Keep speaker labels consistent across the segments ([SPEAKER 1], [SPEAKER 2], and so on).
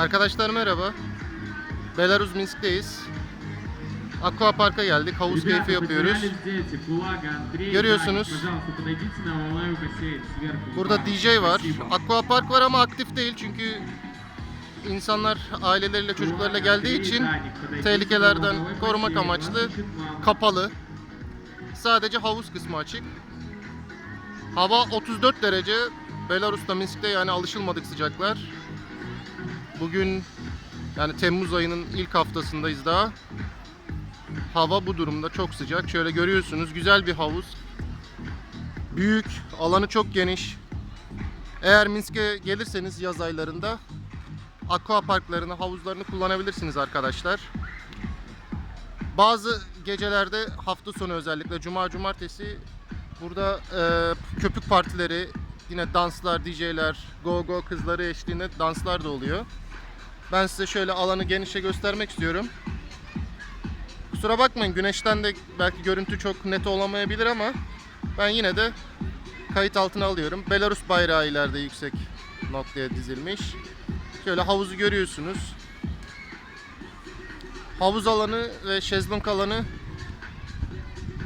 [SPEAKER 1] Arkadaşlar merhaba. Belarus Minsk'teyiz. Aqua Park'a geldik. Havuz keyfi yapıyoruz. Görüyorsunuz. Burada DJ var. Aqua Park var ama aktif değil çünkü insanlar aileleriyle çocuklarıyla geldiği için tehlikelerden korumak amaçlı kapalı. Sadece havuz kısmı açık. Hava 34 derece. Belarus'ta Minsk'te yani alışılmadık sıcaklar. Bugün yani Temmuz ayının ilk haftasındayız daha. Hava bu durumda çok sıcak. Şöyle görüyorsunuz güzel bir havuz. Büyük, alanı çok geniş. Eğer Minsk'e gelirseniz yaz aylarında aqua parklarını, havuzlarını kullanabilirsiniz arkadaşlar. Bazı gecelerde hafta sonu özellikle cuma cumartesi burada e, köpük partileri, yine danslar, DJ'ler, go go kızları eşliğinde danslar da oluyor. Ben size şöyle alanı genişe göstermek istiyorum. Kusura bakmayın güneşten de belki görüntü çok net olamayabilir ama ben yine de kayıt altına alıyorum. Belarus bayrağı ileride yüksek noktaya dizilmiş. Şöyle havuzu görüyorsunuz. Havuz alanı ve şezlong alanı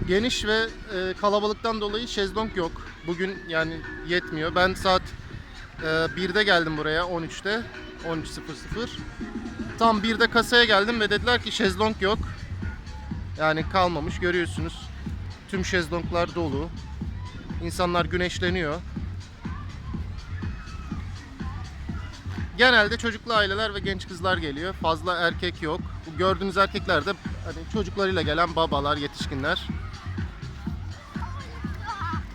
[SPEAKER 1] geniş ve e, kalabalıktan dolayı şezlong yok. Bugün yani yetmiyor. Ben saat e, 1'de geldim buraya 13'te. 13.00. Tam 1'de kasaya geldim ve dediler ki şezlong yok. Yani kalmamış görüyorsunuz. Tüm şezlonglar dolu. İnsanlar güneşleniyor. Genelde çocuklu aileler ve genç kızlar geliyor. Fazla erkek yok. Bu gördüğünüz erkekler de hani çocuklarıyla gelen babalar, yetişkinler.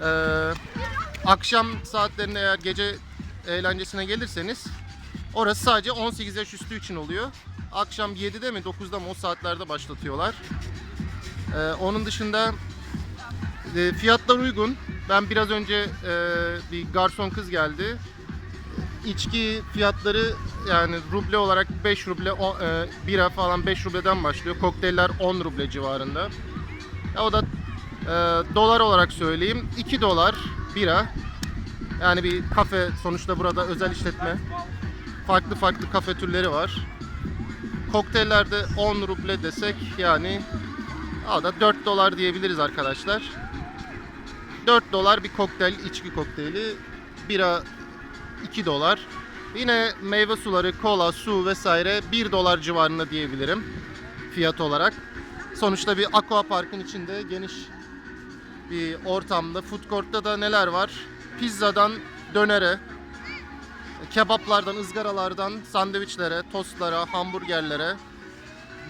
[SPEAKER 1] Ee, akşam saatlerinde eğer gece eğlencesine gelirseniz orası sadece 18 yaş üstü için oluyor. Akşam 7'de mi 9'da mı o saatlerde başlatıyorlar. Ee, onun dışında e, fiyatlar uygun. Ben biraz önce e, bir garson kız geldi içki fiyatları yani ruble olarak 5 ruble, o, e, bira falan 5 rubleden başlıyor. Kokteyller 10 ruble civarında. Ya o da e, dolar olarak söyleyeyim 2 dolar bira. Yani bir kafe sonuçta burada özel işletme. Farklı farklı kafe türleri var. Kokteyllerde 10 ruble desek yani o da 4 dolar diyebiliriz arkadaşlar. 4 dolar bir kokteyl, içki kokteyli. Bira 2 dolar. Yine meyve suları, kola, su vesaire 1 dolar civarında diyebilirim fiyat olarak. Sonuçta bir aqua parkın içinde geniş bir ortamda. Food court'ta da neler var? Pizzadan dönere, kebaplardan, ızgaralardan sandviçlere, tostlara, hamburgerlere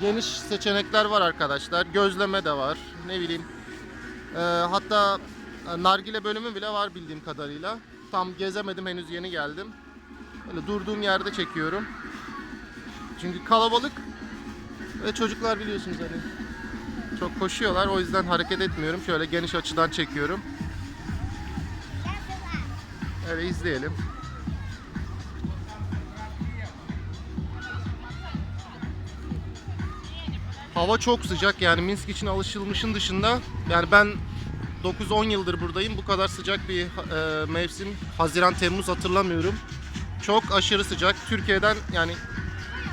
[SPEAKER 1] geniş seçenekler var arkadaşlar. Gözleme de var. Ne bileyim. Ee, hatta e, nargile bölümü bile var bildiğim kadarıyla. Tam gezemedim henüz yeni geldim. Böyle durduğum yerde çekiyorum. Çünkü kalabalık ve çocuklar biliyorsunuz hani çok koşuyorlar. O yüzden hareket etmiyorum. Şöyle geniş açıdan çekiyorum. Öyle izleyelim. Hava çok sıcak yani Minsk için alışılmışın dışında yani ben 9-10 yıldır buradayım. Bu kadar sıcak bir e, mevsim Haziran Temmuz hatırlamıyorum. Çok aşırı sıcak. Türkiye'den yani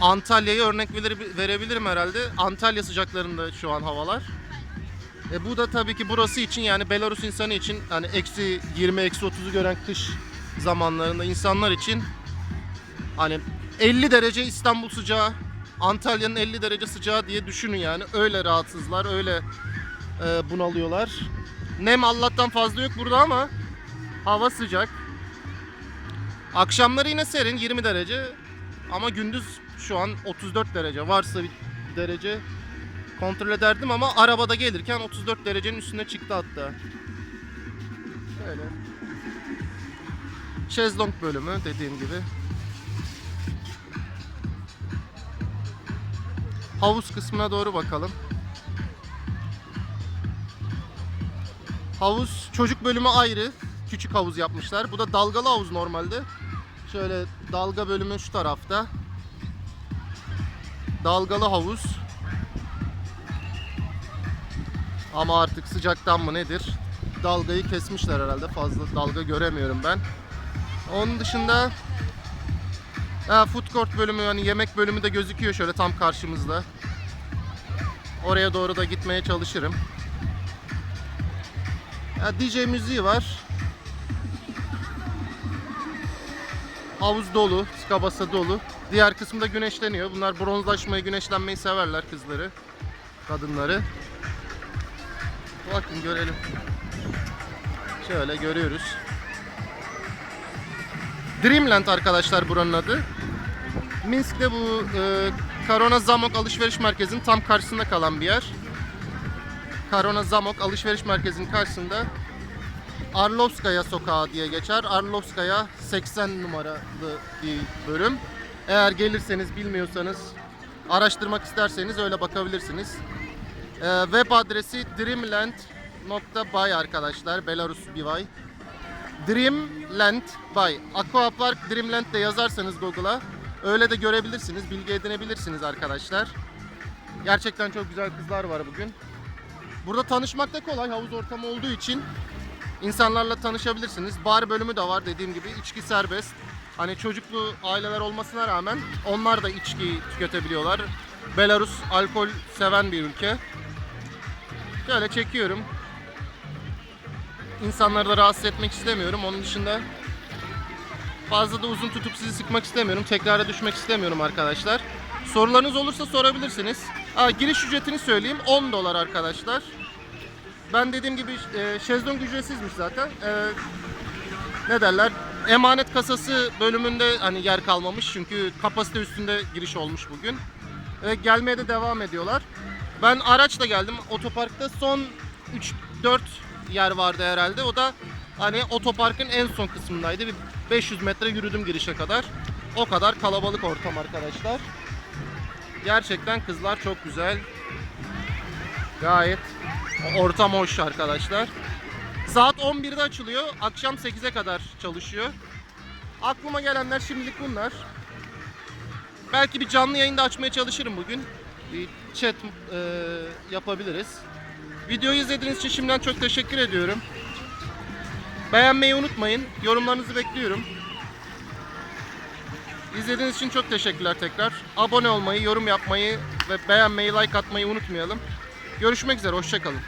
[SPEAKER 1] Antalya'ya örnek vere- verebilirim herhalde. Antalya sıcaklarında şu an havalar. E bu da tabii ki burası için yani Belarus insanı için hani eksi 20 eksi 30'u gören kış zamanlarında insanlar için hani 50 derece İstanbul sıcağı Antalya'nın 50 derece sıcağı diye düşünün yani öyle rahatsızlar öyle e, bunalıyorlar. Nem Allah'tan fazla yok burada ama hava sıcak. Akşamları yine serin 20 derece ama gündüz şu an 34 derece varsa bir derece kontrol ederdim ama arabada gelirken 34 derecenin üstüne çıktı hatta. Şöyle. Şezlong bölümü dediğim gibi. Havuz kısmına doğru bakalım. Havuz çocuk bölümü ayrı. Küçük havuz yapmışlar. Bu da dalgalı havuz normalde. Şöyle dalga bölümü şu tarafta. Dalgalı havuz. Ama artık sıcaktan mı nedir? Dalgayı kesmişler herhalde. Fazla dalga göremiyorum ben. Onun dışında Ha, food court bölümü hani yemek bölümü de gözüküyor şöyle tam karşımızda. Oraya doğru da gitmeye çalışırım. Ya, DJ müziği var. Havuz dolu, skabasa dolu. Diğer kısımda güneşleniyor. Bunlar bronzlaşmayı, güneşlenmeyi severler kızları, kadınları. Bakın görelim. Şöyle görüyoruz. Dreamland arkadaşlar buranın adı. Minsk'te bu e, Karona Zamok alışveriş merkezinin tam karşısında kalan bir yer. Karona Zamok alışveriş merkezinin karşısında Arlovskaya sokağı diye geçer. Arlovskaya 80 numaralı bir bölüm. Eğer gelirseniz bilmiyorsanız araştırmak isterseniz öyle bakabilirsiniz. Ee, web adresi dreamland.by arkadaşlar. Belarus Bivay. Dreamland by. Aquapark Dreamland de yazarsanız Google'a öyle de görebilirsiniz. Bilgi edinebilirsiniz arkadaşlar. Gerçekten çok güzel kızlar var bugün. Burada tanışmak da kolay. Havuz ortamı olduğu için insanlarla tanışabilirsiniz. Bar bölümü de var dediğim gibi. içki serbest. Hani çocuklu aileler olmasına rağmen onlar da içki tüketebiliyorlar. Belarus alkol seven bir ülke. Şöyle çekiyorum. İnsanları da rahatsız etmek istemiyorum. Onun dışında fazla da uzun tutup sizi sıkmak istemiyorum. Tekrara düşmek istemiyorum arkadaşlar. Sorularınız olursa sorabilirsiniz. Ha, giriş ücretini söyleyeyim. 10 dolar arkadaşlar. Ben dediğim gibi e, şezlong ücretsizmiş zaten. E, ne derler? Emanet kasası bölümünde hani yer kalmamış çünkü kapasite üstünde giriş olmuş bugün. Ve gelmeye de devam ediyorlar. Ben araçla geldim. Otoparkta son 3-4 yer vardı herhalde. O da hani otoparkın en son kısmındaydı. Bir 500 metre yürüdüm girişe kadar. O kadar kalabalık ortam arkadaşlar. Gerçekten kızlar çok güzel. Gayet ortam hoş arkadaşlar. Saat 11'de açılıyor. Akşam 8'e kadar çalışıyor. Aklıma gelenler şimdilik bunlar. Belki bir canlı yayında açmaya çalışırım bugün. Bir chat e, yapabiliriz. Videoyu izlediğiniz için şimdiden çok teşekkür ediyorum. Beğenmeyi unutmayın. Yorumlarınızı bekliyorum. İzlediğiniz için çok teşekkürler tekrar. Abone olmayı, yorum yapmayı ve beğenmeyi, like atmayı unutmayalım. Görüşmek üzere, hoşçakalın.